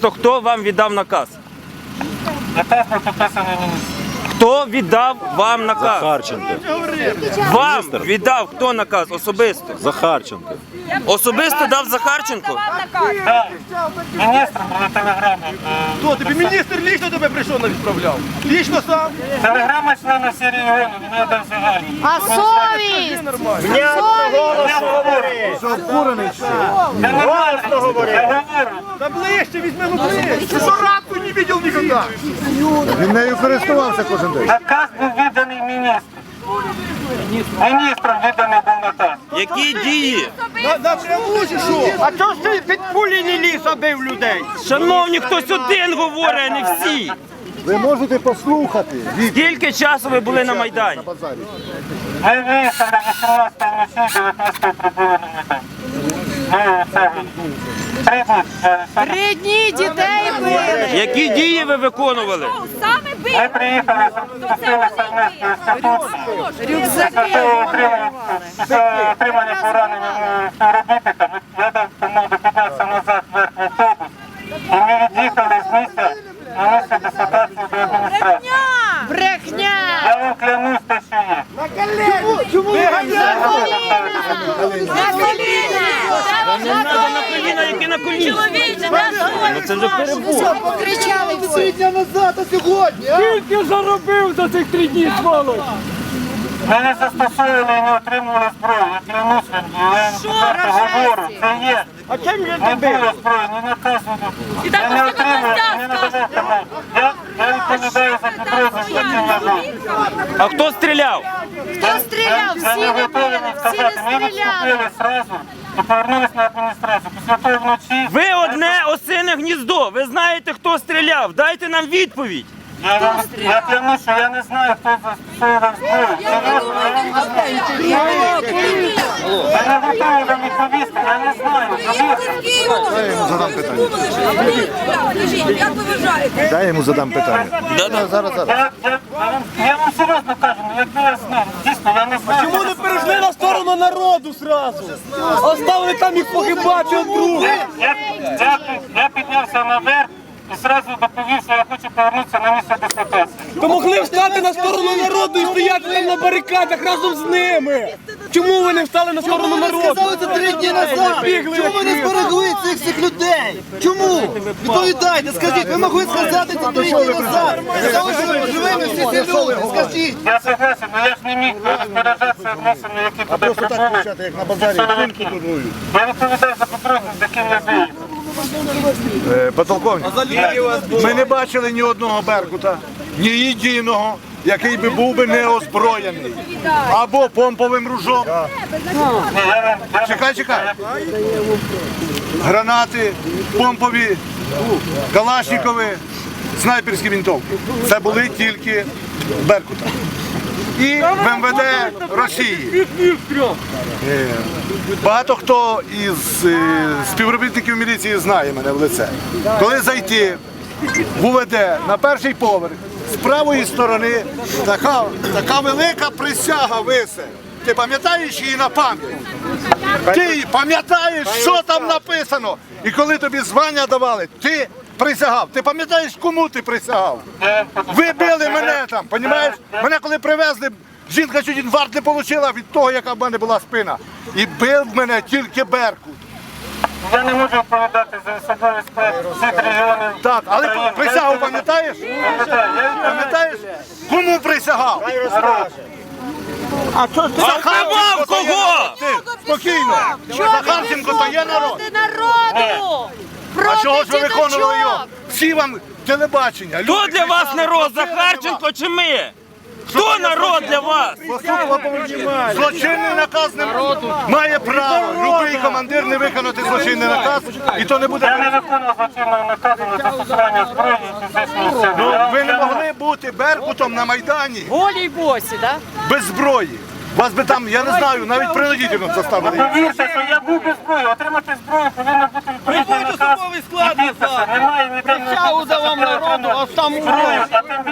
То хто вам віддав наказ? Наказ був підписаний міністром. Хто віддав вам наказ? Захарченко. Вам віддав хто наказ особисто? Захарченко. Особисто дав Захарченко? Так, міністром була телеграма. Е, Хто тобі міністр лічно тебе прийшов на відправляв? Лічно сам? Телеграма йшла на всі регіони, він дав загальні. А совість? Голосно говорю. Я говорю. Та ближче візьмемо ближче. Що ранку не бачив ніколи? Він нею користувався кожен день. Наказ був відданий міністром. Міністром відданий був наказ. Які дії? На? А чого ж ти під пулі не ліз, а бив людей? Шановні, хтось один говорить, а не всі. Ви можете послухати Скільки часу ви були на Майдані? Ми виїхали 18 вночі, 19 прибули на Майдан. Три дні. дітей били. Які дії ви виконували? Ми приїхали, запустили совместну інституцію. Рюкзаки. Після отримання, після отримання поранення співробітника, я дав команду піднятися назад вверх в автобус. І ми від'їхали з місця на місце дислокації до адміністрації. Брехня. Я вам клянусь, те, що є. На коліна. Не треба на коліна, які на коліна. Ну це вже перебор. Покричали всі. дня назад, а сьогодні, а? Скільки заробив за цих три дні, сволоч? Ми не застосовували і не отримували зброю. Я клянусь вам, я вам говорю, це є. А чим же Не ти було зброї, не наказували. Я не отримав, не надавав. Я, я відповідаю за. А хто стріляв? Хто стріляв? Всі не били, всі не Ми стріляли. і повернулися на адміністрацію. Після того вночі Ви одне осине гніздо. Ви знаєте, хто стріляв. Дайте нам відповідь. я, вам, я клянусь, що я не знаю, хто застосовував зброю. Вам. Я не готовий вам відповісти, я не знаю. Повірте. Як ви вважаєте? Дай йому задам питання. Зараз, зараз. Я, я, я, вам, я вам серйозно кажу, ну, якби я знав, дійсно, я не знаю. Чому не перейшли на сторону народу сразу? Оставили там їх погибати од друга. Я, я, я піднявся наверх і одразу доповів, що я хочу повернутися на місце дислокації. То могли встати на сторону народу і стояти там на барикадах разом з ними. Чому ви не встали на сторону народу? Сказали це три дні назад. Чому ви не зберегли цих всіх людей? Чому? Відповідайте, скажіть, ви могли сказати це три дні назад. Сказали, що ви живими всі ці люди, скажіть. Я согласен, але я ж не міг розпоряджатися відносини, які туди Просто так прибули. як на базарі. Силовики. Я відповідаю за підрозділ, з яким я виїхав. Е, Подполковник, ми не бачили ні одного Беркута, ні єдиного, який би був би неозброєний. Або помповим ружом. Чекай, чекай. Гранати, помпові, калашникові, снайперські вінтовки. Це були тільки Беркута. І в МВД Росії. Е, Багато хто із е, співробітників міліції знає мене в лице. Коли зайти в УВД на перший поверх, з правої сторони така, така велика присяга висе. Ти пам'ятаєш її на пам'ять? Ти пам'ятаєш, що там написано? І коли тобі звання давали, ти присягав. Ти пам'ятаєш, кому ти присягав? Ви били мене там, понімаєш? Мене коли привезли, жінка чуть інфаркт не отримала від того, яка в мене була спина. І бив мене тільки Беркут. Я не можу відповідати за особовий склад всіх регіонів. Так, але України. присягу пам'ятаєш? Пам'ятаєш? Кому присягав? А що ти? То є кого? народ. Ти, Спокійно. Захарченко то є народ. Проти народу. А чого ж ви виконували його? Всі вам телебачення. Хто люди для вас кричали, народ? «Просили Захарченко чи ми? Хто народ для вас? Злочинний наказ не має право. Любий командир не виконати злочинний наказ, і то не буде. Я не виконував злочинного наказу на застосування зброї і фізичної сили. Ну, Я вам ви не могли бути Беркутом на Майдані Голі й босі, так? без зброї. Вас би там, я не знаю, навіть принудительно заставили. Повірте, що я був без зброї. Отримати зброю повинно бути. Особовий склад назад. Присягу за вам народу, а сам зброю, а тим